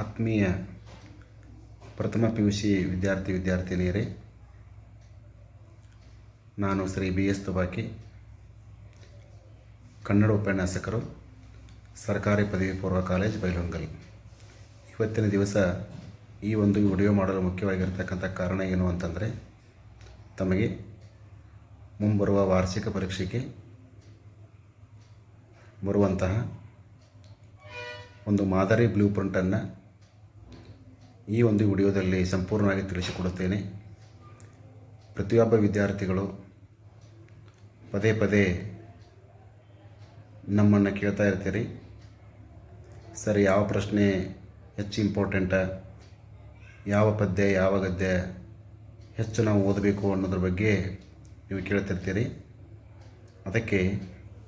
ಆತ್ಮೀಯ ಪ್ರಥಮ P U C ವಿದ್ಯಾರ್ಥಿ ವಿದ್ಯಾರ್ಥಿನಿಯರೇ, ನಾನು ಶ್ರೀ ಬಿ ಎಸ್ ತುಬಾಕಿ, ಕನ್ನಡ ಉಪನ್ಯಾಸಕರು, ಸರ್ಕಾರಿ ಪದವಿ ಪೂರ್ವ ಕಾಲೇಜ್ ಬೈಲೊಂಗಲ್. ಇವತ್ತಿನ ದಿವಸ ಈ ಒಂದು ವಿಡಿಯೋ ಮಾಡಲು ಮುಖ್ಯವಾಗಿರ್ತಕ್ಕಂಥ ಕಾರಣ ಏನು ಅಂತಂದರೆ, ತಮಗೆ ಮುಂಬರುವ ವಾರ್ಷಿಕ ಪರೀಕ್ಷೆಗೆ ಬರುವಂತಹ ಒಂದು ಮಾದರಿ ಬ್ಲೂ ಪ್ರಿಂಟನ್ನು ಈ ಒಂದು ವಿಡಿಯೋದಲ್ಲಿ ಸಂಪೂರ್ಣವಾಗಿ ತಿಳಿಸಿಕೊಡುತ್ತೇನೆ. ಪ್ರತಿಯೊಬ್ಬ ವಿದ್ಯಾರ್ಥಿಗಳು ಪದೇ ಪದೇ ನಮ್ಮನ್ನು ಕೇಳ್ತಾ ಇರ್ತೀರಿ. ಸರ್, ಯಾವ ಪ್ರಶ್ನೆ ಹೆಚ್ಚು ಇಂಪಾರ್ಟೆಂಟ? ಯಾವ ಪದ್ಯ, ಯಾವ ಗದ್ಯ ಹೆಚ್ಚು ನಾವು ಓದಬೇಕು ಅನ್ನೋದ್ರ ಬಗ್ಗೆ ನೀವು ಕೇಳ್ತಿರ್ತೀರಿ. ಅದಕ್ಕೆ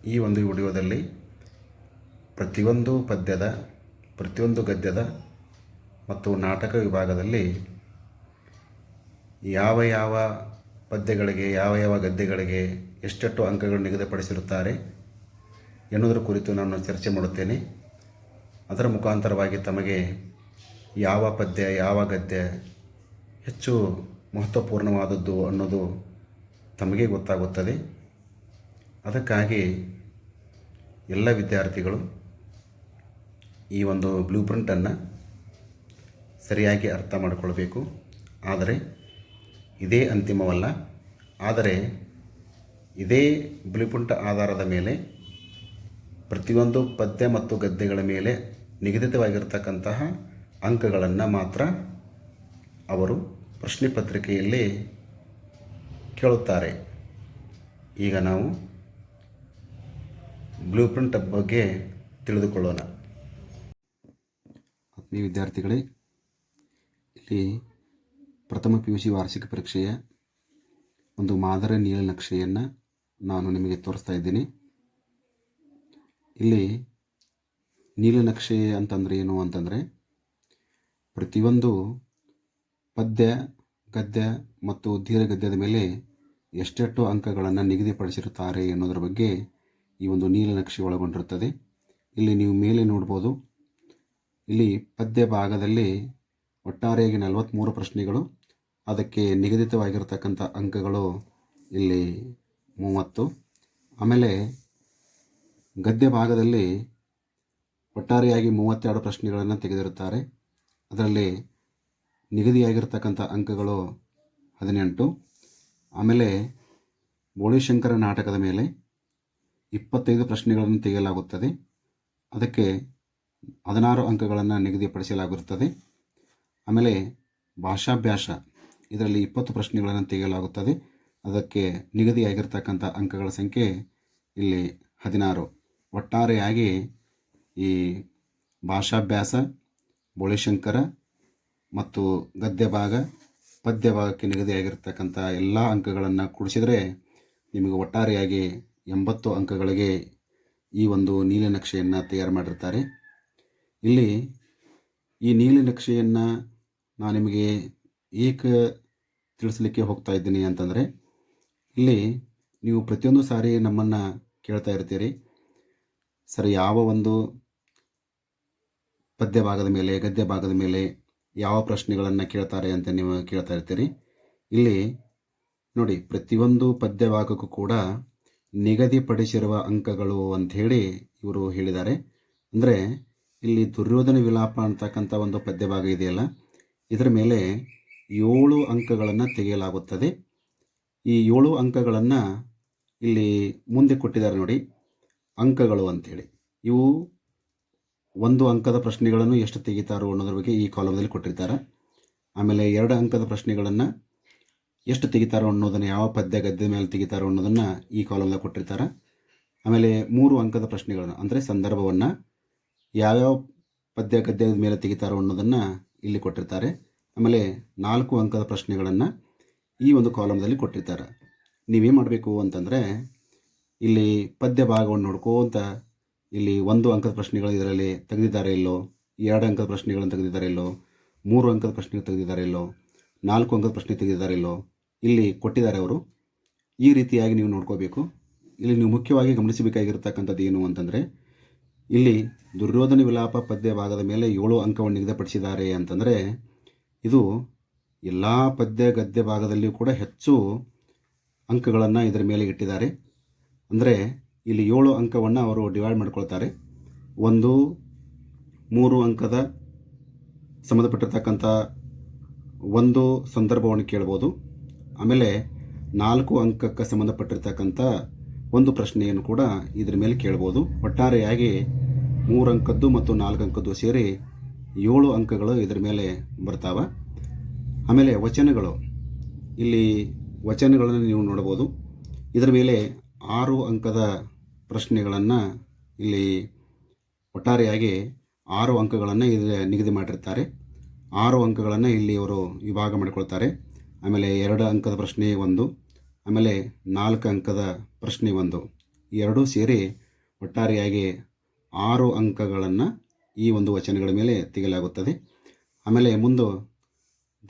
ಈ ಒಂದು ವಿಡಿಯೋದಲ್ಲಿ ಪ್ರತಿಯೊಂದು ಪದ್ಯದ, ಪ್ರತಿಯೊಂದು ಗದ್ಯದ ಮತ್ತು ನಾಟಕ ವಿಭಾಗದಲ್ಲಿ ಯಾವ ಯಾವ ಪದ್ಯಗಳಿಗೆ, ಯಾವ ಯಾವ ಗದ್ಯಗಳಿಗೆ ಎಷ್ಟೆಷ್ಟು ಅಂಕಗಳು ನಿಗದಿಪಡಿಸಿರುತ್ತಾರೆ ಎನ್ನುವುದರ ಕುರಿತು ನಾನು ಚರ್ಚೆ ಮಾಡುತ್ತೇನೆ. ಅದರ ಮುಖಾಂತರವಾಗಿ ತಮಗೆ ಯಾವ ಪದ್ಯ, ಯಾವ ಗದ್ಯ ಹೆಚ್ಚು ಮಹತ್ವಪೂರ್ಣವಾದದ್ದು ಅನ್ನೋದು ತಮಗೆ ಗೊತ್ತಾಗುತ್ತದೆ. ಅದಕ್ಕಾಗಿ ಎಲ್ಲ ವಿದ್ಯಾರ್ಥಿಗಳು ಈ ಒಂದು ಬ್ಲೂ ಪ್ರಿಂಟನ್ನು ಸರಿಯಾಗಿ ಅರ್ಥ ಮಾಡಿಕೊಳ್ಬೇಕು. ಆದರೆ ಇದೇ ಅಂತಿಮವಲ್ಲ. ಆದರೆ ಇದೇ ಬಿಳಿಪುಂಟ ಆಧಾರದ ಮೇಲೆ ಪ್ರತಿಯೊಂದು ಪದ್ಯ ಮತ್ತು ಗದ್ಯಗಳ ಮೇಲೆ ನಿಗದಿತವಾಗಿರ್ತಕ್ಕಂತಹ ಅಂಕಗಳನ್ನು ಮಾತ್ರ ಅವರು ಪ್ರಶ್ನೆ ಪತ್ರಿಕೆಯಲ್ಲಿ ಕೇಳುತ್ತಾರೆ. ಈಗ ನಾವು ಬ್ಲೂ ಪ್ರಿಂಟ್ ಬಗ್ಗೆ ತಿಳಿದುಕೊಳ್ಳೋಣ. ಆತ್ಮೀಯ ವಿದ್ಯಾರ್ಥಿಗಳೇ ಇಲ್ಲಿ ಪ್ರಥಮ ಪಿ ಯು ಸಿ ವಾರ್ಷಿಕ ಪರೀಕ್ಷೆಯ ಒಂದು ಮಾದರಿ ನೀಲನಕ್ಷೆಯನ್ನು ನಾನು ನಿಮಗೆ ತೋರಿಸ್ತಾ ಇದ್ದೀನಿ. ಇಲ್ಲಿ ನೀಲನಕ್ಷೆ ಅಂತಂದರೆ ಏನು ಅಂತಂದರೆ ಪ್ರತಿಯೊಂದು ಪದ್ಯ, ಗದ್ಯ ಮತ್ತು ಧೀರ ಗದ್ಯದ ಮೇಲೆ ಎಷ್ಟೆಷ್ಟು ಅಂಕಗಳನ್ನು ನಿಗದಿಪಡಿಸಿರುತ್ತಾರೆ ಎನ್ನುವುದರ ಬಗ್ಗೆ ಈ ಒಂದು ನೀಲನಕ್ಷೆ ಒಳಗೊಂಡಿರುತ್ತದೆ. ಇಲ್ಲಿ ನೀವು ಮೇಲೆ ನೋಡ್ಬೋದು. ಇಲ್ಲಿ ಪದ್ಯ ಭಾಗದಲ್ಲಿ ಒಟ್ಟಾರೆಯಾಗಿ ನಲವತ್ತ್ಮೂರು ಪ್ರಶ್ನೆಗಳು, ಅದಕ್ಕೆ ನಿಗದಿತವಾಗಿರ್ತಕ್ಕಂಥ ಅಂಕಗಳು ಇಲ್ಲಿ ಮೂವತ್ತು. ಆಮೇಲೆ ಗದ್ಯ ಭಾಗದಲ್ಲಿ ಒಟ್ಟಾರೆಯಾಗಿ ಮೂವತ್ತೆರಡು ಪ್ರಶ್ನೆಗಳನ್ನು ತೆಗೆದಿರುತ್ತಾರೆ. ಅದರಲ್ಲಿ ನಿಗದಿಯಾಗಿರ್ತಕ್ಕಂಥ ಅಂಕಗಳು ಹದಿನೆಂಟು. ಆಮೇಲೆ ಬೋಳಿಶಂಕರ ನಾಟಕದ ಮೇಲೆ ಇಪ್ಪತ್ತೈದು ಪ್ರಶ್ನೆಗಳನ್ನು ತೆಗೆಯಲಾಗುತ್ತದೆ. ಅದಕ್ಕೆ ಹದಿನಾರು ಅಂಕಗಳನ್ನು ನಿಗದಿಪಡಿಸಲಾಗಿರುತ್ತದೆ ಆಮೇಲೆ ಭಾಷಾಭ್ಯಾಸ. ಇದರಲ್ಲಿ ಇಪ್ಪತ್ತು ಪ್ರಶ್ನೆಗಳನ್ನು ತೆಗೆಯಲಾಗುತ್ತದೆ. ಅದಕ್ಕೆ ನಿಗದಿಯಾಗಿರ್ತಕ್ಕಂಥ ಅಂಕಗಳ ಸಂಖ್ಯೆ ಇಲ್ಲಿ ಹದಿನಾರು. ಒಟ್ಟಾರೆಯಾಗಿ ಈ ಭಾಷಾಭ್ಯಾಸ, ಬೋಳಿಶಂಕರ ಮತ್ತು ಗದ್ಯ ಭಾಗ ಪದ್ಯ ಭಾಗಕ್ಕೆ ನಿಗದಿಯಾಗಿರ್ತಕ್ಕಂಥ ಎಲ್ಲ ಅಂಕಗಳನ್ನು ಕೂಡಿಸಿದರೆ ನಿಮಗೆ ಒಟ್ಟಾರೆಯಾಗಿ ಎಂಬತ್ತು ಅಂಕಗಳಿಗೆ ಈ ಒಂದು ನೀಲನಕ್ಷೆಯನ್ನು ತಯಾರು ಮಾಡಿರ್ತಾರೆ. ಇಲ್ಲಿ ಈ ನೀಲನಕ್ಷೆಯನ್ನು ನಾನು ನಿಮಗೆ ಏಕ ತಿಳಿಸ್ಲಿಕ್ಕೆ ಹೋಗ್ತಾ ಇದ್ದೀನಿ ಅಂತಂದರೆ, ಇಲ್ಲಿ ನೀವು ಪ್ರತಿಯೊಂದು ಸಾರಿ ನಮ್ಮನ್ನು ಕೇಳ್ತಾ ಇರ್ತೀರಿ. ಸರ್, ಯಾವ ಒಂದು ಪದ್ಯ ಭಾಗದ ಮೇಲೆ ಗದ್ಯ ಭಾಗದ ಮೇಲೆ ಯಾವ ಪ್ರಶ್ನೆಗಳನ್ನು ಕೇಳ್ತಾರೆ ಅಂತ ನೀವು ಕೇಳ್ತಾ ಇರ್ತೀರಿ. ಇಲ್ಲಿ ನೋಡಿ, ಪ್ರತಿಯೊಂದು ಪದ್ಯ ಭಾಗಕ್ಕೂ ಕೂಡ ನಿಗದಿಪಡಿಸಿರುವ ಅಂಕಗಳು ಅಂಥೇಳಿ ಇವರು ಹೇಳಿದ್ದಾರೆ. ಅಂದರೆ, ಇಲ್ಲಿ ದುರ್ಯೋಧನ ವಿಲಾಪ ಅಂತಕ್ಕಂಥ ಒಂದು ಪದ್ಯ ಭಾಗ ಇದೆಯಲ್ಲ ಇದರ ಮೇಲೆ ಏಳು ಅಂಕಗಳನ್ನು ತೆಗೆಯಲಾಗುತ್ತದೆ. ಈ ಏಳು ಅಂಕಗಳನ್ನು ಇಲ್ಲಿ ಮುಂದೆ ಕೊಟ್ಟಿದ್ದಾರೆ ನೋಡಿ, ಅಂಕಗಳು ಅಂಥೇಳಿ ಇವು ಒಂದು ಅಂಕದ ಪ್ರಶ್ನೆಗಳನ್ನು ಎಷ್ಟು ತೆಗಿತಾರೋ ಅನ್ನೋದ್ರ ಬಗ್ಗೆ ಈ ಕಾಲಮ್ನಲ್ಲಿ ಕೊಟ್ಟಿರ್ತಾರೆ. ಆಮೇಲೆ ಎರಡು ಅಂಕದ ಪ್ರಶ್ನೆಗಳನ್ನು ಎಷ್ಟು ತೆಗಿತಾರೋ ಅನ್ನೋದನ್ನು ಯಾವ ಪದ್ಯ ಗದ್ಯದ ಮೇಲೆ ತೆಗಿತಾರೋ ಅನ್ನೋದನ್ನು ಈ ಕಾಲಮ್ನಲ್ಲಿ ಕೊಟ್ಟಿರ್ತಾರೆ. ಆಮೇಲೆ ಮೂರು ಅಂಕದ ಪ್ರಶ್ನೆಗಳನ್ನು, ಅಂದರೆ ಸಂದರ್ಭವನ್ನು, ಯಾವ್ಯಾವ ಪದ್ಯ ಗದ್ಯದ ಮೇಲೆ ತೆಗಿತಾರೋ ಅನ್ನೋದನ್ನು ಇಲ್ಲಿ ಕೊಟ್ಟಿರ್ತಾರೆ. ಆಮೇಲೆ ನಾಲ್ಕು ಅಂಕದ ಪ್ರಶ್ನೆಗಳನ್ನು ಈ ಒಂದು ಕಾಲಮ್ದಲ್ಲಿ ಕೊಟ್ಟಿರ್ತಾರೆ. ನೀವೇನು ಮಾಡಬೇಕು ಅಂತಂದರೆ, ಇಲ್ಲಿ ಪದ್ಯ ಭಾಗವನ್ನು ನೋಡ್ಕೋತ ಇಲ್ಲಿ ಒಂದು ಅಂಕದ ಪ್ರಶ್ನೆಗಳು ಇದರಲ್ಲಿ ತೆಗೆದಿದ್ದಾರೆ ಇಲ್ಲೋ, ಎರಡು ಅಂಕದ ಪ್ರಶ್ನೆಗಳನ್ನು ತೆಗೆದಿದ್ದಾರೆ ಇಲ್ಲೋ, ಮೂರು ಅಂಕದ ಪ್ರಶ್ನೆ ತೆಗೆದಿದ್ದಾರೆ ಇಲ್ಲೋ, ನಾಲ್ಕು ಅಂಕದ ಪ್ರಶ್ನೆ ತೆಗೆದಿದ್ದಾರೆ ಇಲ್ಲೋ, ಇಲ್ಲಿ ಕೊಟ್ಟಿದ್ದಾರೆ ಅವರು. ಈ ರೀತಿಯಾಗಿ ನೀವು ನೋಡ್ಕೋಬೇಕು. ಇಲ್ಲಿ ನೀವು ಮುಖ್ಯವಾಗಿ ಗಮನಿಸಬೇಕಾಗಿರ್ತಕ್ಕಂಥದ್ದು ಏನು ಅಂತಂದರೆ ಇಲ್ಲಿ ದುರ್ಯೋಧನ ವಿಲಾಪ ಪದ್ಯ ಭಾಗದ ಮೇಲೆ ಏಳು ಅಂಕವನ್ನು ನಿಗದಿಪಡಿಸಿದ್ದಾರೆ ಅಂತಂದರೆ ಇದು ಎಲ್ಲ ಪದ್ಯ ಗದ್ಯ ಭಾಗದಲ್ಲಿಯೂ ಕೂಡ ಹೆಚ್ಚು ಅಂಕಗಳನ್ನು ಇದರ ಮೇಲೆ ಇಟ್ಟಿದ್ದಾರೆ. ಅಂದರೆ ಇಲ್ಲಿ ಏಳು ಅಂಕವನ್ನು ಅವರು ಡಿವೈಡ್ ಮಾಡ್ಕೊಳ್ತಾರೆ. ಒಂದು, ಮೂರು ಅಂಕದ ಸಂಬಂಧಪಟ್ಟಿರ್ತಕ್ಕಂಥ ಒಂದು ಸಂದರ್ಭವನ್ನು ಕೇಳ್ಬೋದು. ಆಮೇಲೆ ನಾಲ್ಕು ಅಂಕಕ್ಕೆ ಸಂಬಂಧಪಟ್ಟಿರ್ತಕ್ಕಂಥ ಒಂದು ಪ್ರಶ್ನೆಯನ್ನು ಕೂಡ ಇದರ ಮೇಲೆ ಕೇಳ್ಬೋದು. ಒಟ್ಟಾರೆಯಾಗಿ ಮೂರು ಅಂಕದ್ದು ಮತ್ತು ನಾಲ್ಕು ಅಂಕದ್ದು ಸೇರಿ ಏಳು ಅಂಕಗಳು ಇದರ ಮೇಲೆ ಬರ್ತಾವೆ. ಆಮೇಲೆ ವಚನಗಳು. ಇಲ್ಲಿ ವಚನಗಳನ್ನು ನೀವು ನೋಡ್ಬೋದು. ಇದರ ಮೇಲೆ ಆರು ಅಂಕದ ಪ್ರಶ್ನೆಗಳನ್ನು ಇಲ್ಲಿ ಒಟ್ಟಾರೆಯಾಗಿ ಆರು ಅಂಕಗಳನ್ನು ಇಲ್ಲಿ ನಿಗದಿ ಮಾಡಿರ್ತಾರೆ. ಆರು ಅಂಕಗಳನ್ನು ಇಲ್ಲಿ ಅವರು ವಿಭಾಗ ಮಾಡಿಕೊಳ್ತಾರೆ. ಆಮೇಲೆ ಎರಡು ಅಂಕದ ಪ್ರಶ್ನೆ ಒಂದು. ಆಮೇಲೆ ನಾಲ್ಕು ಅಂಕದ ಪ್ರಶ್ನೆ ಒಂದು. ಎರಡೂ ಸೇರಿ ಒಟ್ಟಾರೆಯಾಗಿ ಆರು ಅಂಕಗಳನ್ನು ಈ ಒಂದು ವಚನಗಳ ಮೇಲೆ ತೆಗೆಯಲಾಗುತ್ತದೆ. ಆಮೇಲೆ ಮುಂದೆ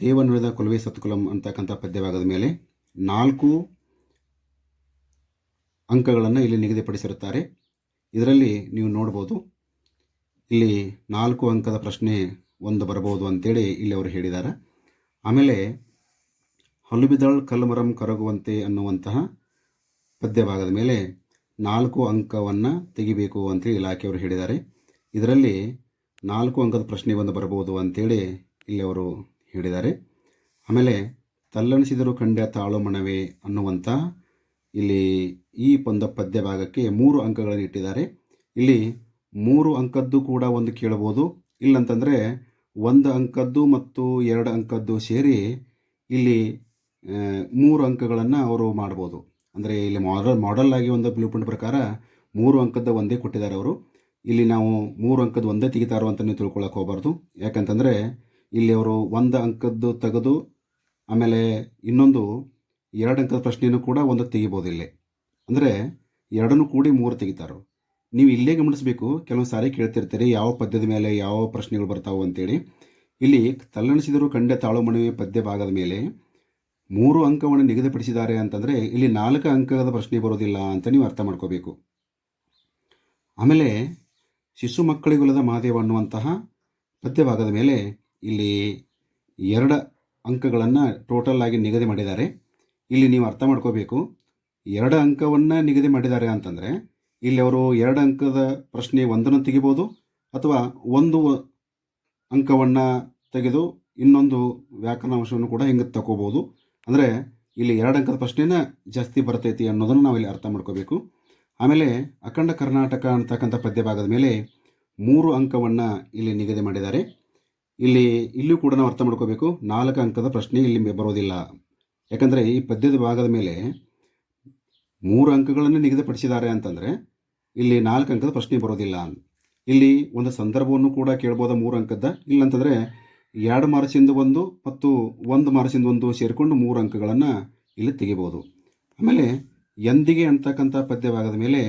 ದೇವನುಳಿದ ಕೊಲುವೆ ಸತ್ಕುಲಂ ಅಂತಕ್ಕಂಥ ಪದ್ಯವಾಗದ ಮೇಲೆ ನಾಲ್ಕು ಅಂಕಗಳನ್ನು ಇಲ್ಲಿ ನಿಗದಿಪಡಿಸಿರುತ್ತಾರೆ. ಇದರಲ್ಲಿ ನೀವು ನೋಡ್ಬೋದು, ಇಲ್ಲಿ ನಾಲ್ಕು ಅಂಕದ ಪ್ರಶ್ನೆ ಒಂದು ಬರಬಹುದು ಅಂತೇಳಿ ಇಲ್ಲಿ ಅವರು ಹೇಳಿದ್ದಾರೆ. ಆಮೇಲೆ ಹಲುಬಿದಳ್ ಕಲ್ಮರಂ ಕರಗುವಂತೆ ಅನ್ನುವಂತಹ ಪದ್ಯಭಾಗದ ಮೇಲೆ ನಾಲ್ಕು ಅಂಕವನ್ನು ತೆಗಿಬೇಕು ಅಂತೇಳಿ ಇಲಾಖೆಯವರು ಹೇಳಿದ್ದಾರೆ. ಇದರಲ್ಲಿ ನಾಲ್ಕು ಅಂಕದ ಪ್ರಶ್ನೆ ಒಂದು ಬರಬಹುದು ಅಂತೇಳಿ ಇಲ್ಲಿ ಅವರು ಹೇಳಿದ್ದಾರೆ. ಆಮೇಲೆ ತಲ್ಲಣಿಸಿದರು ಖಂಡ್ಯ ತಾಳು ಮಣವೆ ಅನ್ನುವಂಥ ಇಲ್ಲಿ ಈ ಒಂದು ಪದ್ಯ ಭಾಗಕ್ಕೆ ಮೂರು ಅಂಕಗಳನ್ನು ಇಟ್ಟಿದ್ದಾರೆ. ಇಲ್ಲಿ ಮೂರು ಅಂಕದ್ದು ಕೂಡ ಒಂದು ಕೇಳಬಹುದು. ಇಲ್ಲಂತಂದರೆ ಒಂದು ಅಂಕದ್ದು ಮತ್ತು ಎರಡು ಅಂಕದ್ದು ಸೇರಿ ಇಲ್ಲಿ ಮೂರು ಅಂಕಗಳನ್ನು ಅವರು ಮಾಡ್ಬೋದು. ಅಂದರೆ ಇಲ್ಲಿ ಮಾಡಲ್ ಮಾಡೆಲ್ ಆಗಿ ಒಂದು ಬ್ಲೂ ಪ್ರಿಂಟ್ ಪ್ರಕಾರ ಮೂರು ಅಂಕದ ಒಂದೇ ಕೊಟ್ಟಿದ್ದಾರೆ ಅವರು. ಇಲ್ಲಿ ನಾವು ಮೂರು ಅಂಕದ ಒಂದೇ ತೆಗಿತಾರೋ ಅಂತ ನೀವು ತಿಳ್ಕೊಳಕ್ಕೆ ಹೋಗಬಾರ್ದು. ಯಾಕಂತಂದರೆ ಇಲ್ಲಿ ಅವರು ಒಂದು ಅಂಕದ್ದು ತೆಗೆದು ಆಮೇಲೆ ಇನ್ನೊಂದು ಎರಡು ಅಂಕದ ಪ್ರಶ್ನೆಯನ್ನು ಕೂಡ ಒಂದು ತೆಗಿಬೋದು ಇಲ್ಲಿ. ಅಂದರೆ ಎರಡನ್ನೂ ಕೂಡಿ ಮೂರು ತೆಗಿತಾರೋ. ನೀವು ಇಲ್ಲೇ ಗಮನಿಸಬೇಕು ಕೆಲವು ಸಾರಿ ಕೇಳ್ತಿರ್ತೀರಿ ಯಾವ ಪದ್ಯದ ಮೇಲೆ ಯಾವ ಪ್ರಶ್ನೆಗಳು ಬರ್ತಾವೆ ಅಂತೇಳಿ. ಇಲ್ಲಿ ತಲ್ಲಣಿಸಿದರೂ ತಾಳು ಮಣಿವೆ ಪದ್ಯ ಭಾಗದ ಮೇಲೆ ಮೂರು ಅಂಕವನ್ನು ನಿಗದಿಪಡಿಸಿದ್ದಾರೆ ಅಂತಂದರೆ ಇಲ್ಲಿ ನಾಲ್ಕು ಅಂಕದ ಪ್ರಶ್ನೆ ಬರೋದಿಲ್ಲ ಅಂತ ನೀವು ಅರ್ಥ ಮಾಡ್ಕೋಬೇಕು. ಆಮೇಲೆ ಶಿಶು ಮಕ್ಕಳಿಗೊಲದ ಮಹಾದೇವ ಅನ್ನುವಂತಹ ಪದ್ಯಭಾಗದ ಮೇಲೆ ಇಲ್ಲಿ ಎರಡು ಅಂಕಗಳನ್ನು ಟೋಟಲ್ ಆಗಿ ನಿಗದಿ ಮಾಡಿದ್ದಾರೆ. ಇಲ್ಲಿ ನೀವು ಅರ್ಥ ಮಾಡ್ಕೋಬೇಕು. ಎರಡು ಅಂಕವನ್ನು ನಿಗದಿ ಮಾಡಿದ್ದಾರೆ ಅಂತಂದರೆ ಇಲ್ಲಿ ಅವರು ಎರಡು ಅಂಕದ ಪ್ರಶ್ನೆ ಒಂದನ್ನು ತೆಗಿಬೋದು ಅಥವಾ ಒಂದು ಅಂಕವನ್ನು ತೆಗೆದು ಇನ್ನೊಂದು ವ್ಯಾಕರಣ ಅಂಶವನ್ನು ಕೂಡ ಹಿಂಗೆ ತಗೋಬೋದು. ಅಂದರೆ ಇಲ್ಲಿ ಎರಡು ಅಂಕದ ಪ್ರಶ್ನೆನೇ ಜಾಸ್ತಿ ಬರ್ತೈತಿ ಅನ್ನೋದನ್ನು ನಾವು ಇಲ್ಲಿ ಅರ್ಥ ಮಾಡ್ಕೋಬೇಕು. ಆಮೇಲೆ ಅಖಂಡ ಕರ್ನಾಟಕ ಅಂತಕ್ಕಂಥ ಪದ್ಯ ಭಾಗದ ಮೇಲೆ ಮೂರು ಅಂಕವನ್ನು ಇಲ್ಲಿ ನಿಗದಿ ಮಾಡಿದ್ದಾರೆ. ಇಲ್ಲಿ ಇಲ್ಲೂ ಕೂಡ ನಾವು ಅರ್ಥ ಮಾಡ್ಕೋಬೇಕು. ನಾಲ್ಕು ಅಂಕದ ಪ್ರಶ್ನೆ ಇಲ್ಲಿ ಬರೋದಿಲ್ಲ. ಯಾಕಂದರೆ ಈ ಪದ್ಯದ ಭಾಗದ ಮೇಲೆ ಮೂರು ಅಂಕಗಳನ್ನು ನಿಗದಿಪಡಿಸಿದ್ದಾರೆ ಅಂತಂದರೆ ಇಲ್ಲಿ ನಾಲ್ಕು ಅಂಕದ ಪ್ರಶ್ನೆ ಬರೋದಿಲ್ಲ. ಇಲ್ಲಿ ಒಂದು ಸಂದರ್ಭವನ್ನು ಕೂಡ ಕೇಳ್ಬೋದ ಮೂರು ಅಂಕದ ಇಲ್ಲಂತಂದರೆ ಎರಡು ಮಾರ್ಕ್ಸಿಂದ ಒಂದು ಮತ್ತು ಒಂದು ಮಾರ್ಕ್ಸಿಂದ ಒಂದು ಸೇರಿಕೊಂಡು ಮೂರು ಅಂಕಗಳನ್ನು ಇಲ್ಲಿ ತೆಗಿಬೋದು. ಆಮೇಲೆ ಎಂದಿಗೆ ಅಂತಕ್ಕಂಥ ಪದ್ಯವಾಗದ ಮೇಲೆ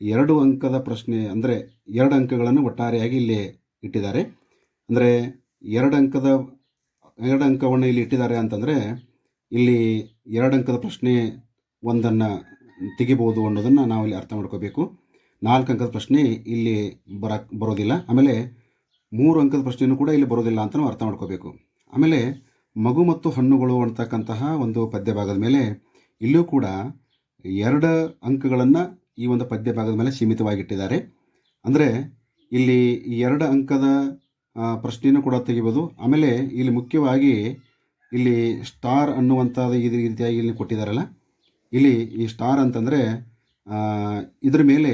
ಎರಡು ಅಂಕದ ಪ್ರಶ್ನೆ ಅಂದರೆ ಎರಡು ಅಂಕಗಳನ್ನು ಒಟ್ಟಾರೆಯಾಗಿ ಇಲ್ಲಿ ಇಟ್ಟಿದ್ದಾರೆ. ಅಂದರೆ ಎರಡು ಅಂಕದ, ಎರಡು ಅಂಕವನ್ನು ಇಲ್ಲಿ ಇಟ್ಟಿದ್ದಾರೆ ಅಂತಂದರೆ ಇಲ್ಲಿ ಎರಡು ಅಂಕದ ಪ್ರಶ್ನೆ ಒಂದನ್ನು ತೆಗಿಬೋದು ಅನ್ನೋದನ್ನು ನಾವು ಇಲ್ಲಿ ಅರ್ಥ ಮಾಡ್ಕೋಬೇಕು. ನಾಲ್ಕು ಅಂಕದ ಪ್ರಶ್ನೆ ಇಲ್ಲಿ ಬರಕ್ಕೆ ಬರೋದಿಲ್ಲ. ಆಮೇಲೆ ಮೂರು ಅಂಕದ ಪ್ರಶ್ನೆಯೂ ಕೂಡ ಇಲ್ಲಿ ಬರೋದಿಲ್ಲ ಅಂತ ಅರ್ಥ ಮಾಡ್ಕೋಬೇಕು. ಆಮೇಲೆ ಮಗು ಮತ್ತು ಹಣ್ಣುಗಳು ಅಂತಕ್ಕಂತಹ ಒಂದು ಪದ್ಯ ಭಾಗದ ಮೇಲೆ ಇಲ್ಲೂ ಕೂಡ ಎರಡು ಅಂಕಗಳನ್ನು ಈ ಒಂದು ಪದ್ಯ ಭಾಗದ ಮೇಲೆ ಸೀಮಿತವಾಗಿಟ್ಟಿದ್ದಾರೆ. ಅಂದರೆ ಇಲ್ಲಿ ಎರಡು ಅಂಕದ ಪ್ರಶ್ನೆಯನ್ನು ಕೂಡ ತೆಗಿಬೋದು. ಆಮೇಲೆ ಇಲ್ಲಿ ಮುಖ್ಯವಾಗಿ ಇಲ್ಲಿ ಸ್ಟಾರ್ ಅನ್ನುವಂಥದ್ದು ಈ ರೀತಿಯಾಗಿ ಇಲ್ಲಿ ಕೊಟ್ಟಿದ್ದಾರಲ್ಲ. ಇಲ್ಲಿ ಈ ಸ್ಟಾರ್ ಅಂತಂದರೆ ಇದ್ರ ಮೇಲೆ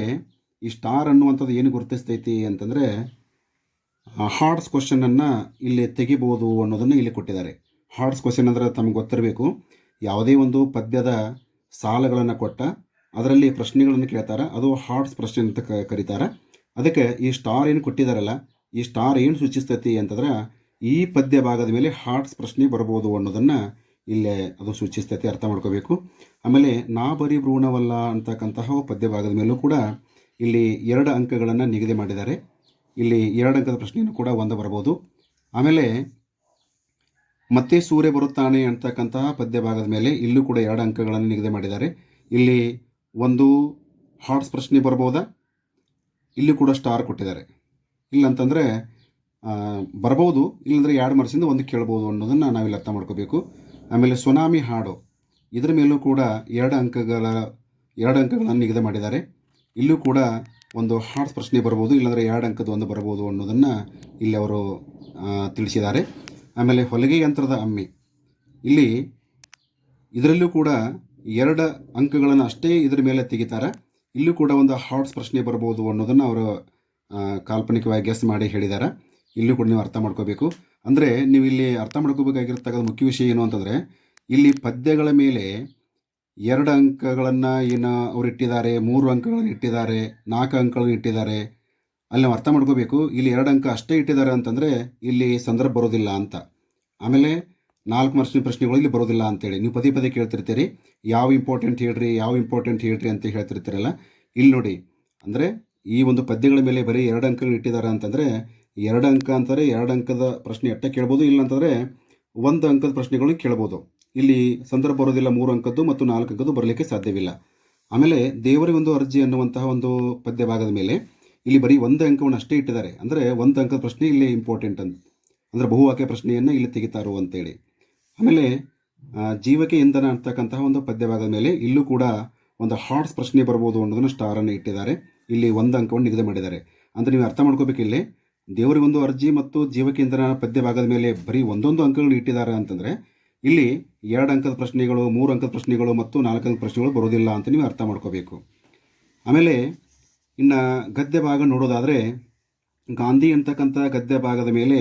ಈ ಸ್ಟಾರ್ ಅನ್ನುವಂಥದ್ದು ಏನು ಗುರುತಿಸ್ತೈತಿ ಅಂತಂದರೆ ಹಾರ್ಡ್ಸ್ ಕ್ವಶನನ್ನು ಇಲ್ಲಿ ತೆಗಿಬೋದು ಅನ್ನೋದನ್ನು ಇಲ್ಲಿ ಕೊಟ್ಟಿದ್ದಾರೆ. ಹಾರ್ಡ್ಸ್ ಕ್ವಶನ್ ಅಂದರೆ ತಮಗೆ ಗೊತ್ತಿರಬೇಕು. ಯಾವುದೇ ಒಂದು ಪದ್ಯದ ಸಾಲಗಳನ್ನು ಕೊಟ್ಟ ಅದರಲ್ಲಿ ಪ್ರಶ್ನೆಗಳನ್ನು ಕೇಳ್ತಾರೆ. ಅದು ಹಾರ್ಡ್ಸ್ ಪ್ರಶ್ನೆ ಅಂತ ಕರೀತಾರೆ. ಅದಕ್ಕೆ ಈ ಸ್ಟಾರ್ ಏನು ಕೊಟ್ಟಿದ್ದಾರಲ್ಲ, ಈ ಸ್ಟಾರ್ ಏನು ಸೂಚಿಸ್ತೈತಿ ಅಂತಂದ್ರೆ ಈ ಪದ್ಯ ಭಾಗದ ಮೇಲೆ ಹಾರ್ಟ್ಸ್ ಪ್ರಶ್ನೆ ಬರ್ಬೋದು ಅನ್ನೋದನ್ನು ಇಲ್ಲೇ ಅದು ಸೂಚಿಸ್ತೈತಿ, ಅರ್ಥ ಮಾಡ್ಕೋಬೇಕು. ಆಮೇಲೆ ನಾ ಬರೀ ಭ್ರೂಣವಲ್ಲ ಅಂತಕ್ಕಂತಹ ಪದ್ಯ ಭಾಗದ ಮೇಲೂ ಕೂಡ ಇಲ್ಲಿ ಎರಡು ಅಂಕಗಳನ್ನು ನಿಗದಿ ಮಾಡಿದ್ದಾರೆ. ಇಲ್ಲಿ ಎರಡು ಅಂಕದ ಪ್ರಶ್ನೆಯನ್ನು ಕೂಡ ಒಂದು ಬರ್ಬೋದು ಆಮೇಲೆ, ಮತ್ತೆ ಸೂರ್ಯ ಬರುತ್ತಾನೆ ಅಂತಕ್ಕಂತಹ ಪದ್ಯ ಭಾಗದ ಮೇಲೆ ಇಲ್ಲೂ ಕೂಡ ಎರಡು ಅಂಕಗಳನ್ನು ನಿಗದಿ ಮಾಡಿದ್ದಾರೆ. ಇಲ್ಲಿ ಒಂದು ಹಾರ್ಟ್ಸ್ ಪ್ರಶ್ನೆ ಬರ್ಬೋದಾ ಇಲ್ಲಿ ಕೂಡ ಸ್ಟಾರ್ ಕೊಟ್ಟಿದ್ದಾರೆ. ಇಲ್ಲಂತಂದರೆ ಬರ್ಬೋದು ಇಲ್ಲಂದರೆ ಎರಡು ಮರ್ಸಿಂದ ಒಂದು ಕೇಳ್ಬೋದು ಅನ್ನೋದನ್ನು ನಾವಿಲ್ಲಿ ಅರ್ಥ ಮಾಡ್ಕೋಬೇಕು. ಆಮೇಲೆ ಸುನಾಮಿ ಹಾಡು, ಇದರ ಮೇಲೂ ಕೂಡ ಎರಡು ಅಂಕಗಳ, ಎರಡು ಅಂಕಗಳನ್ನು ನಿಗದಿ ಮಾಡಿದ್ದಾರೆ. ಇಲ್ಲೂ ಕೂಡ ಒಂದು ಹಾರ್ಟ್ಸ್ ಪ್ರಶ್ನೆ ಬರ್ಬೋದು, ಇಲ್ಲಾಂದರೆ ಎರಡು ಅಂಕದ ಒಂದು ಬರ್ಬೋದು ಅನ್ನೋದನ್ನು ಇಲ್ಲಿ ಅವರು ತಿಳಿಸಿದ್ದಾರೆ. ಆಮೇಲೆ ಹೊಲಿಗೆ ಯಂತ್ರದ ಅಮ್ಮಿ ಇಲ್ಲಿ ಇದರಲ್ಲೂ ಕೂಡ ಎರಡು ಅಂಕಗಳನ್ನು ಅಷ್ಟೇ ಇದರ ಮೇಲೆ ತೆಗಿತಾರೆ. ಇಲ್ಲೂ ಕೂಡ ಒಂದು ಹಾರ್ಟ್ಸ್ ಪ್ರಶ್ನೆ ಬರ್ಬೋದು ಅನ್ನೋದನ್ನು ಅವರು ಕಾಲ್ಪನಿಕವಾಗಿ ಗೆಸ್ ಮಾಡಿ ಹೇಳಿದ್ದಾರೆ. ಇಲ್ಲೂ ಕೂಡ ನೀವು ಅರ್ಥ ಮಾಡ್ಕೋಬೇಕು. ಅಂದರೆ ನೀವು ಇಲ್ಲಿ ಅರ್ಥ ಮಾಡ್ಕೋಬೇಕಾಗಿರ್ತಕ್ಕಂಥ ಮುಖ್ಯ ವಿಷಯ ಏನು ಅಂತಂದರೆ, ಇಲ್ಲಿ ಪದ್ಯಗಳ ಮೇಲೆ ಎರಡು ಅಂಕಗಳನ್ನು ಏನು ಅವ್ರು ಇಟ್ಟಿದ್ದಾರೆ, ಮೂರು ಅಂಕಗಳನ್ನು ಇಟ್ಟಿದ್ದಾರೆ, ನಾಲ್ಕು ಅಂಕಗಳನ್ನು ಇಟ್ಟಿದ್ದಾರೆ. ಅಲ್ಲಿ ನಾವು ಅರ್ಥ ಮಾಡ್ಕೋಬೇಕು, ಇಲ್ಲಿ ಎರಡು ಅಂಕ ಅಷ್ಟೇ ಇಟ್ಟಿದ್ದಾರೆ ಅಂತಂದರೆ ಇಲ್ಲಿ ಸಂದರ್ಭ ಬರೋದಿಲ್ಲ ಅಂತ. ಆಮೇಲೆ ನಾಲ್ಕು ವರ್ಷದ ಪ್ರಶ್ನೆಗಳು ಇಲ್ಲಿ ಬರೋದಿಲ್ಲ ಅಂತೇಳಿ. ನೀವು ಪದೇ ಪದೇ ಕೇಳ್ತಿರ್ತೀರಿ, ಯಾವ ಇಂಪಾರ್ಟೆಂಟ್ ಹೇಳ್ರಿ, ಯಾವ ಇಂಪಾರ್ಟೆಂಟ್ ಹೇಳ್ರಿ ಅಂತ ಹೇಳ್ತಿರ್ತೀರಲ್ಲ. ಇಲ್ಲಿ ನೋಡಿ, ಅಂದರೆ ಈ ಒಂದು ಪದ್ಯಗಳ ಮೇಲೆ ಬರೀ ಎರಡು ಅಂಕಗಳು ಇಟ್ಟಿದ್ದಾರೆ ಅಂತಂದರೆ, ಎರಡು ಅಂಕ ಅಂತಾರೆ, ಎರಡು ಅಂಕದ ಪ್ರಶ್ನೆ ಎಟ್ಟ ಕೇಳ್ಬೋದು, ಇಲ್ಲ ಅಂತಂದರೆ ಒಂದು ಅಂಕದ ಪ್ರಶ್ನೆಗಳು ಕೇಳ್ಬೋದು. ಇಲ್ಲಿ ಸಂದರ್ಭ ಬರೋದಿಲ್ಲ, ಮೂರು ಅಂಕದ್ದು ಮತ್ತು ನಾಲ್ಕು ಅಂಕದ್ದು ಬರಲಿಕ್ಕೆ ಸಾಧ್ಯವಿಲ್ಲ. ಆಮೇಲೆ ದೇವರಿಗೊಂದು ಅರ್ಜಿ ಅನ್ನುವಂತಹ ಒಂದು ಪದ್ಯ ಭಾಗದ ಮೇಲೆ ಇಲ್ಲಿ ಬರೀ ಒಂದು ಅಂಕವನ್ನು ಅಷ್ಟೇ ಇಟ್ಟಿದ್ದಾರೆ. ಅಂದರೆ ಒಂದು ಅಂಕದ ಪ್ರಶ್ನೆ ಇಲ್ಲಿ ಇಂಪಾರ್ಟೆಂಟ್ ಅಂತ, ಅಂದರೆ ಬಹುವಾಕ್ಯ ಪ್ರಶ್ನೆಯನ್ನು ಇಲ್ಲಿ ತೆಗಿತಾರೋ ಅಂತೇಳಿ ಆಮೇಲೆ ಜೀವಕ್ಕೆ ಇಂಧನ ಅಂತಕ್ಕಂತಹ ಒಂದು ಪದ್ಯ ಭಾಗದ ಮೇಲೆ ಇಲ್ಲೂ ಕೂಡ ಒಂದು ಹಾರ್ಟ್ಸ್ ಪ್ರಶ್ನೆ ಬರ್ಬೋದು ಅನ್ನೋದನ್ನು ಸ್ಟಾರನ್ನು ಇಟ್ಟಿದ್ದಾರೆ. ಇಲ್ಲಿ ಒಂದು ಅಂಕವನ್ನು ನಿಗದಿ ಮಾಡಿದ್ದಾರೆ. ಅಂದರೆ ನೀವು ಅರ್ಥ ಮಾಡ್ಕೋಬೇಕು ಇಲ್ಲಿ. ದೇವರಿಗೊಂದು ಅರ್ಜಿ ಮತ್ತು ಇಂಧನ ಪದ್ಯ ಭಾಗದ ಮೇಲೆ ಬರೀ ಒಂದೊಂದು ಅಂಕಗಳು ಇಟ್ಟಿದ್ದಾರೆ ಅಂತಂದರೆ ಇಲ್ಲಿ ಎರಡು ಅಂಕದ ಪ್ರಶ್ನೆಗಳು, ಮೂರು ಅಂಕದ ಪ್ರಶ್ನೆಗಳು ಮತ್ತು ನಾಲ್ಕು ಅಂಕದ ಪ್ರಶ್ನೆಗಳು ಬರೋದಿಲ್ಲ ಅಂತ ನೀವು ಅರ್ಥ ಮಾಡ್ಕೋಬೇಕು. ಆಮೇಲೆ ಇನ್ನು ಗದ್ಯ ಭಾಗ ನೋಡೋದಾದರೆ ಗಾಂಧಿ ಅಂತಕ್ಕಂಥ ಗದ್ಯ ಭಾಗದ ಮೇಲೆ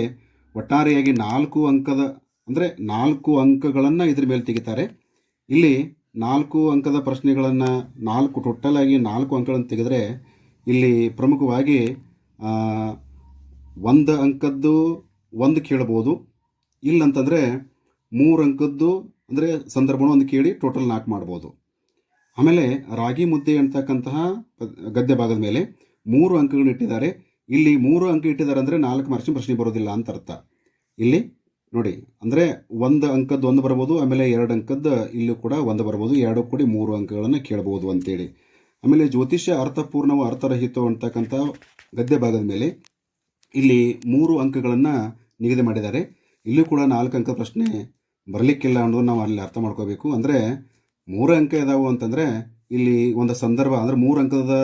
ಒಟ್ಟಾರೆಯಾಗಿ ನಾಲ್ಕು ಅಂಕದ, ಅಂದರೆ ನಾಲ್ಕು ಅಂಕಗಳನ್ನು ಇದ್ರ ಮೇಲೆ ತೆಗಿತಾರೆ. ಇಲ್ಲಿ ನಾಲ್ಕು ಅಂಕದ ಪ್ರಶ್ನೆಗಳನ್ನು ನಾಲ್ಕು ಟೋಟಲ್ ಆಗಿ ನಾಲ್ಕು ಅಂಕಗಳನ್ನು ತೆಗೆದರೆ ಇಲ್ಲಿ ಪ್ರಮುಖವಾಗಿ ಒಂದು ಅಂಕದ್ದು ಒಂದು ಕೇಳ್ಬೋದು. ಇಲ್ಲಂತಂದರೆ ಮೂರು ಅಂಕದ್ದು ಅಂದರೆ ಸಂದರ್ಭನೂ ಒಂದು ಕೇಳಿ ಟೋಟಲ್ ನಾಲ್ಕು ಮಾಡ್ಬೋದು. ಆಮೇಲೆ ರಾಗಿ ಮುದ್ದೆ ಅಂತಕ್ಕಂತಹ ಗದ್ಯ ಭಾಗದ ಮೇಲೆ ಮೂರು ಅಂಕಗಳು ಇಟ್ಟಿದ್ದಾರೆ. ಇಲ್ಲಿ ಮೂರು ಅಂಕ ಇಟ್ಟಿದ್ದಾರೆ ಅಂದರೆ ನಾಲ್ಕು ಮಾರ್ಕ್ಸಿನ ಪ್ರಶ್ನೆ ಬರೋದಿಲ್ಲ ಅಂತ ಅರ್ಥ. ಇಲ್ಲಿ ನೋಡಿ, ಅಂದರೆ ಒಂದು ಅಂಕದ್ದು ಒಂದು ಬರ್ಬೋದು, ಆಮೇಲೆ ಎರಡು ಅಂಕದ್ದು ಇಲ್ಲೂ ಕೂಡ ಒಂದು ಬರ್ಬೋದು, ಎರಡು ಕೂಡಿ ಮೂರು ಅಂಕಗಳನ್ನು ಕೇಳ್ಬೋದು ಅಂತೇಳಿ. ಆಮೇಲೆ ಜ್ಯೋತಿಷ್ಯ ಅರ್ಥಪೂರ್ಣವು ಅರ್ಥರಹಿತ ಅಂತಕ್ಕಂಥ ಗದ್ಯ ಭಾಗದ ಮೇಲೆ ಇಲ್ಲಿ ಮೂರು ಅಂಕಗಳನ್ನು ನಿಗದಿ ಮಾಡಿದ್ದಾರೆ. ಇಲ್ಲೂ ಕೂಡ ನಾಲ್ಕು ಅಂಕ ಪ್ರಶ್ನೆ ಬರಲಿಕ್ಕಿಲ್ಲ ಅನ್ನೋದು ನಾವು ಅಲ್ಲಿ ಅರ್ಥ ಮಾಡ್ಕೋಬೇಕು. ಅಂದರೆ ಮೂರು ಅಂಕ ಇದಾವು ಅಂತಂದರೆ ಇಲ್ಲಿ ಒಂದು ಸಂದರ್ಭ, ಅಂದರೆ ಮೂರು ಅಂಕದ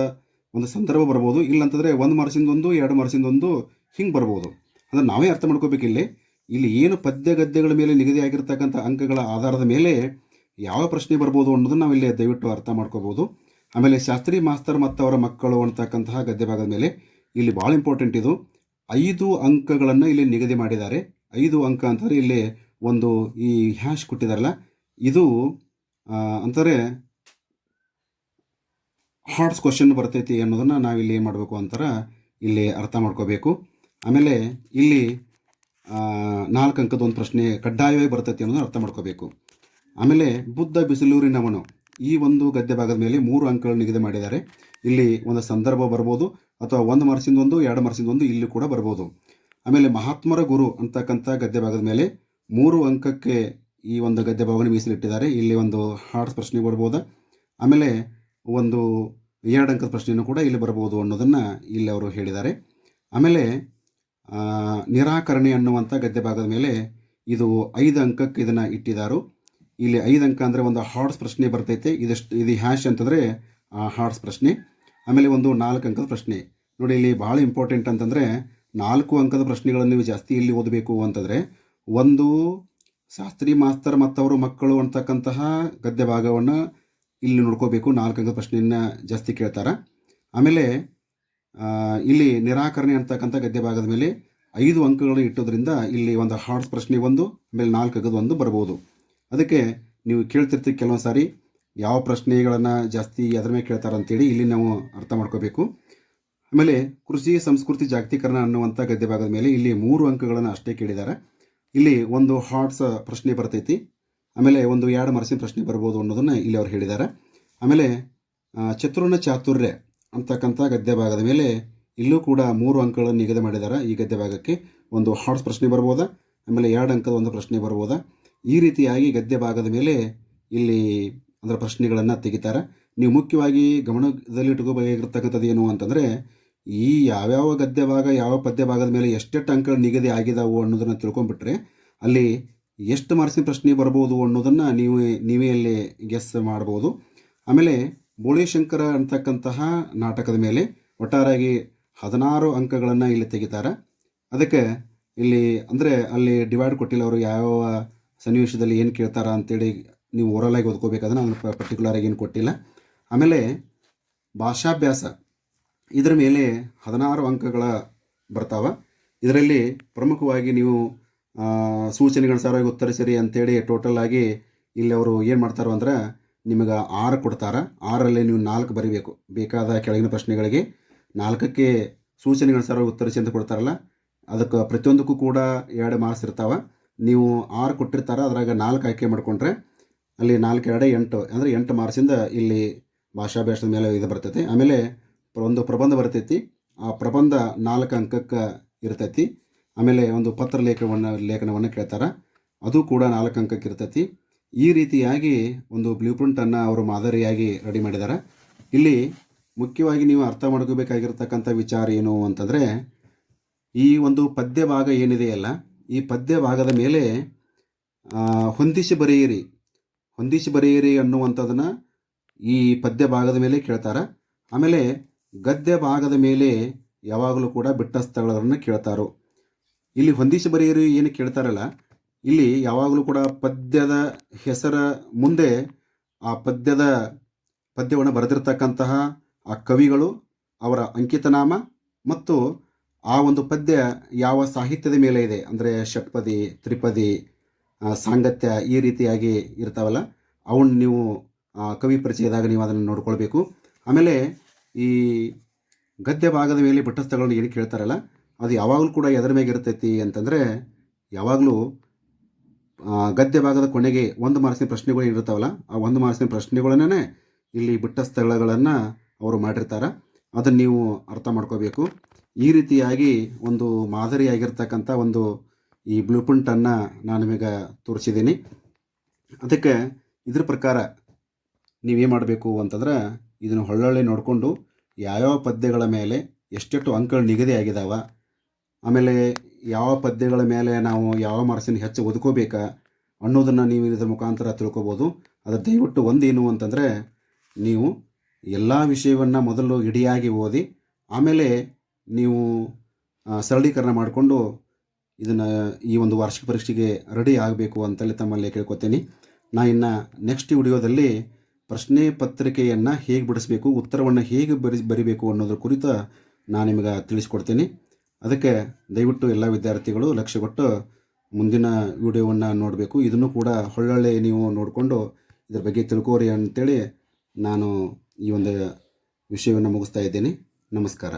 ಒಂದು ಸಂದರ್ಭ ಬರ್ಬೋದು. ಇಲ್ಲಂತಂದರೆ ಒಂದು ಮರಸಿಂದೊಂದು ಎರಡು ಮರಸಿಂದೊಂದು ಹಿಂಗೆ ಬರ್ಬೋದು. ಅಂದರೆ ನಾವೇ ಅರ್ಥ ಮಾಡ್ಕೋಬೇಕು ಇಲ್ಲಿ. ಇಲ್ಲಿ ಏನು ಪದ್ಯ ಗದ್ಯಗಳ ಮೇಲೆ ನಿಗದಿಯಾಗಿರ್ತಕ್ಕಂಥ ಅಂಕಗಳ ಆಧಾರದ ಮೇಲೆ ಯಾವ ಪ್ರಶ್ನೆ ಬರ್ಬೋದು ಅನ್ನೋದನ್ನು ನಾವು ಇಲ್ಲಿ ದಯವಿಟ್ಟು ಅರ್ಥ ಮಾಡ್ಕೋಬೋದು. ಆಮೇಲೆ ಶಾಸ್ತ್ರಿ ಮಾಸ್ತರ್ ಮತ್ತು ಅವರ ಮಕ್ಕಳು ಅಂತಕ್ಕಂತಹ ಗದ್ಯ ಭಾಗದ ಮೇಲೆ ಇಲ್ಲಿ ಭಾಳ ಇಂಪಾರ್ಟೆಂಟ್ ಇದು. ಐದು ಅಂಕಗಳನ್ನು ಇಲ್ಲಿ ನಿಗದಿ ಮಾಡಿದ್ದಾರೆ. ಐದು ಅಂಕ ಅಂತಂದರೆ ಇಲ್ಲಿ ಒಂದು ಈ ಹ್ಯಾಶ್ ಕೊಟ್ಟಿದ್ದಾರಲ್ಲ ಇದು ಅಂತಾರೆ ಹಾರ್ಟ್ಸ್ ಕ್ವಶನ್ ಬರ್ತೈತಿ ಅನ್ನೋದನ್ನು ನಾವಿಲ್ಲಿ ಏನು ಮಾಡಬೇಕು ಅಂತಾರೆ ಇಲ್ಲಿ ಅರ್ಥ ಮಾಡ್ಕೋಬೇಕು. ಆಮೇಲೆ ಇಲ್ಲಿ ನಾಲ್ಕು ಅಂಕದ ಒಂದು ಪ್ರಶ್ನೆ ಕಡ್ಡಾಯವಾಗಿ ಬರ್ತೈತಿ ಅನ್ನೋದನ್ನ ಅರ್ಥ ಮಾಡ್ಕೋಬೇಕು. ಆಮೇಲೆ ಬುದ್ಧ ಬಿಸಿಲೂರಿನವನು ಈ ಒಂದು ಗದ್ಯ ಭಾಗದ ಮೇಲೆ ಮೂರು ಅಂಕಗಳು ನಿಗದಿ ಮಾಡಿದ್ದಾರೆ. ಇಲ್ಲಿ ಒಂದು ಸಂದರ್ಭ ಬರ್ಬೋದು, ಅಥವಾ ಒಂದು ಮಾರ್ಸಿಂದ ಒಂದು, ಎರಡು ಮಾರ್ಸಿಂದ ಒಂದು, ಇಲ್ಲಿ ಕೂಡ ಬರ್ಬೋದು. ಆಮೇಲೆ ಮಹಾತ್ಮರ ಗುರು ಅಂತಕ್ಕಂಥ ಗದ್ಯ ಭಾಗದ ಮೇಲೆ ಮೂರು ಅಂಕಕ್ಕೆ ಈ ಒಂದು ಗದ್ಯ ಭಾಗವನ್ನು ಮೀಸಲಿಟ್ಟಿದ್ದಾರೆ. ಇಲ್ಲಿ ಒಂದು ಹಾರ್ಟ್ಸ್ ಪ್ರಶ್ನೆ ಬರ್ಬೋದು? ಆಮೇಲೆ ಒಂದು ಎರಡು ಅಂಕದ ಪ್ರಶ್ನೆಯನ್ನು ಕೂಡ ಇಲ್ಲಿ ಬರ್ಬೋದು ಅನ್ನೋದನ್ನು ಇಲ್ಲಿ ಅವರು ಹೇಳಿದ್ದಾರೆ. ಆಮೇಲೆ ಆ, ನಿರಾಕರಣೆ ಅನ್ನುವಂಥ ಗದ್ಯ ಭಾಗದ ಮೇಲೆ ಇದು ಐದು ಅಂಕಕ್ಕೆ ಇದನ್ನು ಇಟ್ಟಿದ್ದಾರು. ಇಲ್ಲಿ ಐದು ಅಂಕ ಅಂದರೆ ಒಂದು ಹಾರ್ಟ್ಸ್ ಪ್ರಶ್ನೆ ಬರ್ತೈತೆ. ಇದಷ್ಟು ಇದು ಹ್ಯಾಶ್ ಅಂತಂದರೆ ಹಾರ್ಟ್ಸ್ ಪ್ರಶ್ನೆ. ಆಮೇಲೆ ಒಂದು ನಾಲ್ಕು ಅಂಕದ ಪ್ರಶ್ನೆ. ನೋಡಿ ಇಲ್ಲಿ ಭಾಳ ಇಂಪಾರ್ಟೆಂಟ್ ಅಂತಂದರೆ ನಾಲ್ಕು ಅಂಕದ ಪ್ರಶ್ನೆಗಳನ್ನು ನೀವು ಜಾಸ್ತಿ ಇಲ್ಲಿ ಓದಬೇಕು ಅಂತಂದರೆ ಒಂದು ಶಾಸ್ತ್ರಿ ಮಾಸ್ತರ್ ಮತ್ತವರು ಮಕ್ಕಳು ಅಂತಕ್ಕಂತಹ ಗದ್ಯ ಭಾಗವನ್ನು ಇಲ್ಲಿ ನೋಡ್ಕೋಬೇಕು. ನಾಲ್ಕು ಅಂಕದ ಪ್ರಶ್ನೆಯನ್ನು ಜಾಸ್ತಿ ಕೇಳ್ತಾರೆ. ಆಮೇಲೆ ಇಲ್ಲಿ ನಿರಾಕರಣೆ ಅಂತಕ್ಕಂಥ ಗದ್ಯ ಭಾಗದ ಮೇಲೆ ಐದು ಅಂಕಗಳನ್ನು ಇಟ್ಟೋದ್ರಿಂದ ಇಲ್ಲಿ ಒಂದು ಹಾರ್ಟ್ಸ್ ಪ್ರಶ್ನೆ ಒಂದು, ಆಮೇಲೆ ನಾಲ್ಕು ಅಂಕದ ಒಂದು ಬರ್ಬೋದು. ಅದಕ್ಕೆ ನೀವು ಕೇಳ್ತಿರ್ತೀವಿ ಕೆಲವೊಂದು ಸಾರಿ, ಯಾವ ಪ್ರಶ್ನೆಗಳನ್ನು ಜಾಸ್ತಿ ಅದ್ರ ಮೇಲೆ ಕೇಳ್ತಾರೆ ಅಂತೇಳಿ ಇಲ್ಲಿ ನಾವು ಅರ್ಥ ಮಾಡ್ಕೋಬೇಕು. ಆಮೇಲೆ ಕೃಷಿ, ಸಂಸ್ಕೃತಿ, ಜಾಗತೀಕರಣ ಅನ್ನುವಂಥ ಗದ್ಯ ಭಾಗದ ಮೇಲೆ ಇಲ್ಲಿ ಮೂರು ಅಂಕಗಳನ್ನು ಅಷ್ಟೇ ಕೇಳಿದ್ದಾರೆ. ಇಲ್ಲಿ ಒಂದು ಹಾರ್ಟ್ಸ್ ಪ್ರಶ್ನೆ ಬರ್ತೈತಿ. ಆಮೇಲೆ ಒಂದು ಎರಡು ಮರಸಿನ ಪ್ರಶ್ನೆ ಬರ್ಬೋದು ಅನ್ನೋದನ್ನು ಇಲ್ಲಿ ಅವ್ರು ಹೇಳಿದ್ದಾರೆ. ಆಮೇಲೆ ಚತುರ್ಣ ಚಾತುರ್ಯ ಅಂತಕ್ಕಂಥ ಗದ್ಯ ಭಾಗದ ಮೇಲೆ ಇಲ್ಲೂ ಕೂಡ ಮೂರು ಅಂಕಗಳನ್ನು ನಿಗದಿ ಮಾಡಿದ್ದಾರೆ ಈ ಗದ್ಯ ಭಾಗಕ್ಕೆ ಒಂದು ಹಾರ್ಟ್ಸ್ ಪ್ರಶ್ನೆ ಬರ್ಬೋದಾ? ಆಮೇಲೆ ಎರಡು ಅಂಕದ ಒಂದು ಪ್ರಶ್ನೆ ಬರ್ಬೋದಾ? ಈ ರೀತಿಯಾಗಿ ಗದ್ಯ ಭಾಗದ ಮೇಲೆ ಇಲ್ಲಿ ಅದರ ಪ್ರಶ್ನೆಗಳನ್ನು ತೆಗಿತಾರೆ. ನೀವು ಮುಖ್ಯವಾಗಿ ಗಮನದಲ್ಲಿ ಇಟ್ಕೋಬೇಕಾಗಿರ್ತಕ್ಕಂಥದ್ದು ಏನು ಅಂತಂದರೆ ಈ ಯಾವ್ಯಾವ ಗದ್ಯ ಭಾಗ ಯಾವ ಪದ್ಯ ಭಾಗದ ಮೇಲೆ ಎಷ್ಟೆಷ್ಟು ಅಂಕಗಳು ನಿಗದಿ ಆಗಿದಾವು ಅನ್ನೋದನ್ನು ತಿಳ್ಕೊಂಡ್ಬಿಟ್ರೆ ಅಲ್ಲಿ ಎಷ್ಟು ಮಾರ್ಕ್ಸಿನ ಪ್ರಶ್ನೆ ಬರ್ಬೋದು ಅನ್ನೋದನ್ನು ನೀವು, ನೀವೇ ಅಲ್ಲಿ ಗೆಸ್ ಮಾಡ್ಬೋದು. ಆಮೇಲೆ ಬೋಳಿಶಂಕರ ಅಂತಕ್ಕಂತಹ ನಾಟಕದ ಮೇಲೆ ಒಟ್ಟಾರಾಗಿ ಹದಿನಾರು ಅಂಕಗಳನ್ನು ಇಲ್ಲಿ ತೆಗಿತಾರೆ. ಅದಕ್ಕೆ ಇಲ್ಲಿ ಅಂದರೆ ಅಲ್ಲಿ ಡಿವೈಡ್ ಕೊಟ್ಟಿಲ್ಲ ಅವರು ಯಾವ ಸನ್ನಿವೇಶದಲ್ಲಿ ಏನು ಕೇಳ್ತಾರ ಅಂತೇಳಿ ನೀವು ಓರಲಾಗಿ ಓದ್ಕೋಬೇಕಾದ್ರೆ ಅದನ್ನು ಪರ್ಟಿಕ್ಯುಲರ್ ಆಗಿ ಏನು ಕೊಟ್ಟಿಲ್ಲ. ಆಮೇಲೆ ಭಾಷಾಭ್ಯಾಸ. ಇದರ ಮೇಲೆ ಹದಿನಾರು ಅಂಕಗಳ ಬರ್ತಾವ. ಇದರಲ್ಲಿ ಪ್ರಮುಖವಾಗಿ ನೀವು ಸೂಚನೆಗನುಸಾರವಾಗಿ ಉತ್ತರಿಸಿರಿ ಅಂತೇಳಿ ಟೋಟಲ್ ಆಗಿ ಇಲ್ಲಿ ಅವರು ಏನು ಮಾಡ್ತಾರೋ ಅಂದ್ರೆ ನಿಮಗೆ ಆರು ಕೊಡ್ತಾರೆ. ಆರಲ್ಲಿ ನೀವು ನಾಲ್ಕು ಬರಿಬೇಕು. ಬೇಕಾದ ಕೆಳಗಿನ ಪ್ರಶ್ನೆಗಳಿಗೆ ನಾಲ್ಕಕ್ಕೆ ಸೂಚನೆಗಳ ಸರವಾಗಿ ಉತ್ತರಿಸಿ ಅಂತ ಕೊಡ್ತಾರಲ್ಲ, ಅದಕ್ಕೆ ಪ್ರತಿಯೊಂದಕ್ಕೂ ಕೂಡ ಎರಡು ಮಾರ್ಕ್ಸ್ ಇರ್ತಾವೆ. ನೀವು ಆರು ಕೊಟ್ಟಿರ್ತಾರೆ, ಅದ್ರಾಗ ನಾಲ್ಕು ಆಯ್ಕೆ ಮಾಡಿಕೊಂಡ್ರೆ ಅಲ್ಲಿ ನಾಲ್ಕು, ಎರಡು, ಎಂಟು, ಅಂದರೆ ಎಂಟು ಮಾರ್ಕ್ಸಿಂದ ಇಲ್ಲಿ ಭಾಷಾಭ್ಯಾಸದ ಮೇಲೆ ಇದು ಬರ್ತೈತಿ. ಆಮೇಲೆ ಒಂದು ಪ್ರಬಂಧ ಬರ್ತೈತಿ. ಆ ಪ್ರಬಂಧ ನಾಲ್ಕು ಅಂಕಕ್ಕೆ ಇರ್ತೈತಿ. ಆಮೇಲೆ ಒಂದು ಪತ್ರ ಲೇಖನವನ್ನು ಲೇಖನವನ್ನು ಕೇಳ್ತಾರೆ. ಅದು ಕೂಡ ನಾಲ್ಕು ಅಂಕಕ್ಕೆ ಇರ್ತೈತಿ. ಈ ರೀತಿಯಾಗಿ ಒಂದು ಬ್ಲೂ ಪ್ರಿಂಟನ್ನು ಅವರು ಮಾದರಿಯಾಗಿ ರೆಡಿ ಮಾಡಿದ್ದಾರೆ ಇಲ್ಲಿ ಮುಖ್ಯವಾಗಿ ನೀವು ಅರ್ಥ ಮಾಡ್ಕೋಬೇಕಾಗಿರ್ತಕ್ಕಂಥ ವಿಚಾರ ಏನು ಅಂತಂದರೆ, ಈ ಒಂದು ಪದ್ಯ ಭಾಗ ಏನಿದೆಯಲ್ಲ ಈ ಪದ್ಯ ಭಾಗದ ಮೇಲೆ ಹೊಂದಿಸಿ ಬರೆಯಿರಿ. ಹೊಂದಿಸಿ ಬರೆಯಿರಿ ಅನ್ನುವಂಥದ್ದನ್ನು ಈ ಪದ್ಯ ಭಾಗದ ಮೇಲೆ ಕೇಳ್ತಾರೆ. ಆಮೇಲೆ ಗದ್ಯ ಭಾಗದ ಮೇಲೆ ಯಾವಾಗಲೂ ಕೂಡ ಬಿಟ್ಟ ಸ್ಥಳಗಳನ್ನು ಕೇಳ್ತಾರೋ. ಇಲ್ಲಿ ಹೊಂದಿಸಿ ಬರೆಯರು ಏನು ಕೇಳ್ತಾರಲ್ಲ, ಇಲ್ಲಿ ಯಾವಾಗಲೂ ಕೂಡ ಪದ್ಯದ ಹೆಸರ ಮುಂದೆ ಆ ಪದ್ಯದ ಪದ್ಯವನ್ನು ಬರೆದಿರ್ತಕ್ಕಂತಹ ಆ ಕವಿಗಳು, ಅವರ ಅಂಕಿತನಾಮ ಮತ್ತು ಆ ಒಂದು ಪದ್ಯ ಯಾವ ಸಾಹಿತ್ಯದ ಮೇಲೆ ಇದೆ. ಅಂದರೆ ಷಟ್ಪದಿ, ತ್ರಿಪದಿ ಸಾಂಗತ್ಯ ಈ ರೀತಿಯಾಗಿ ಇರ್ತಾವಲ್ಲ ಅವನ್ನ ನೀವು ಕವಿ ಪರಿಚಯದಾಗ ನೀವು ಅದನ್ನು ನೋಡ್ಕೊಳ್ಬೇಕು. ಆಮೇಲೆ ಈ ಗದ್ಯ ಭಾಗದ ಮೇಲೆ ಬಿಟ್ಟಸ್ಥಗಳನ್ನು ಏನು ಕೇಳ್ತಾರಲ್ಲ, ಅದು ಯಾವಾಗಲೂ ಕೂಡ ಎದರ ಮೇಲೆ ಇರ್ತೈತಿ ಅಂತಂದರೆ ಯಾವಾಗಲೂ ಗದ್ಯ ಭಾಗದ ಕೊನೆಗೆ ಒಂದು ಮಾರ್ಕ್ಸಿನ ಪ್ರಶ್ನೆಗಳು ಇರ್ತಾವಲ್ಲ ಆ ಒಂದು ಮಾರ್ಕ್ಸಿನ ಪ್ರಶ್ನೆಗಳನ್ನೇ ಇಲ್ಲಿ ಬಿಟ್ಟ ಸ್ಥಳಗಳನ್ನು ಅವರು ಮಾಡಿರ್ತಾರೆ. ಅದನ್ನು ನೀವು ಅರ್ಥ ಮಾಡ್ಕೋಬೇಕು. ಈ ರೀತಿಯಾಗಿ ಒಂದು ಮಾದರಿಯಾಗಿರ್ತಕ್ಕಂಥ ಒಂದು ಈ ಬ್ಲೂ ಪ್ರಿಂಟನ್ನು ನಾನು ನಿಮಗೆ ತೋರಿಸಿದ್ದೀನಿ. ಅದಕ್ಕೆ ಇದ್ರ ಪ್ರಕಾರ ನೀವೇನು ಮಾಡಬೇಕು ಅಂತಂದ್ರೆ ಇದನ್ನು ಹೊಳ್ಳೊಳ್ಳೆ ನೋಡಿಕೊಂಡು ಯಾವ್ಯಾವ ಪದ್ಯಗಳ ಮೇಲೆ ಎಷ್ಟೆಷ್ಟು ಅಂಕಗಳು ನಿಗದಿ ಆಗಿದಾವ, ಆಮೇಲೆ ಯಾವ ಪದ್ಯಗಳ ಮೇಲೆ ನಾವು ಯಾವ ಮಾರ್ಸಿನ ಹೆಚ್ಚು ಒದ್ಕೋಬೇಕಾ ಅನ್ನೋದನ್ನು ನೀವು ಇದರ ಮುಖಾಂತರ ತಿಳ್ಕೊಬೋದು. ಅದು ದಯವಿಟ್ಟು ಒಂದೇನು ಅಂತಂದರೆ ನೀವು ಎಲ್ಲ ವಿಷಯವನ್ನು ಮೊದಲು ಇಡಿಯಾಗಿ ಓದಿ, ಆಮೇಲೆ ನೀವು ಸರಳೀಕರಣ ಮಾಡಿಕೊಂಡು ಇದನ್ನು ಈ ಒಂದು ವಾರ್ಷಿಕ ಪರೀಕ್ಷೆಗೆ ರೆಡಿ ಆಗಬೇಕು ಅಂತೇಳಿ ತಮ್ಮಲ್ಲಿ ಕೇಳ್ಕೊತೀನಿ. ನಾ ಇನ್ನು ನೆಕ್ಸ್ಟ್ ವಿಡಿಯೋದಲ್ಲಿ ಪ್ರಶ್ನೆ ಪತ್ರಿಕೆಯನ್ನು ಹೇಗೆ ಬಿಡಿಸಬೇಕು, ಉತ್ತರವನ್ನು ಹೇಗೆ ಬರಿ, ಬರಿಬೇಕು ಅನ್ನೋದ್ರ ಕುರಿತು ನಾನು ನಿಮಗೆ ತಿಳಿಸ್ಕೊಡ್ತೀನಿ. ಅದಕ್ಕೆ ದಯವಿಟ್ಟು ಎಲ್ಲ ವಿದ್ಯಾರ್ಥಿಗಳು ಲಕ್ಷ್ಯ ಕೊಟ್ಟು ಮುಂದಿನ ವಿಡಿಯೋವನ್ನು ನೋಡಬೇಕು. ಇದನ್ನು ಕೂಡ ಹೊಳ್ಳೊಳ್ಳೆ ನೀವು ನೋಡಿಕೊಂಡು ಇದ್ರ ಬಗ್ಗೆ ತಿಳ್ಕೋರಿ ಅಂತೇಳಿ ನಾನು ಈ ಒಂದು ವಿಷಯವನ್ನು ಮುಗಿಸ್ತಾ ಇದ್ದೀನಿ. ನಮಸ್ಕಾರ.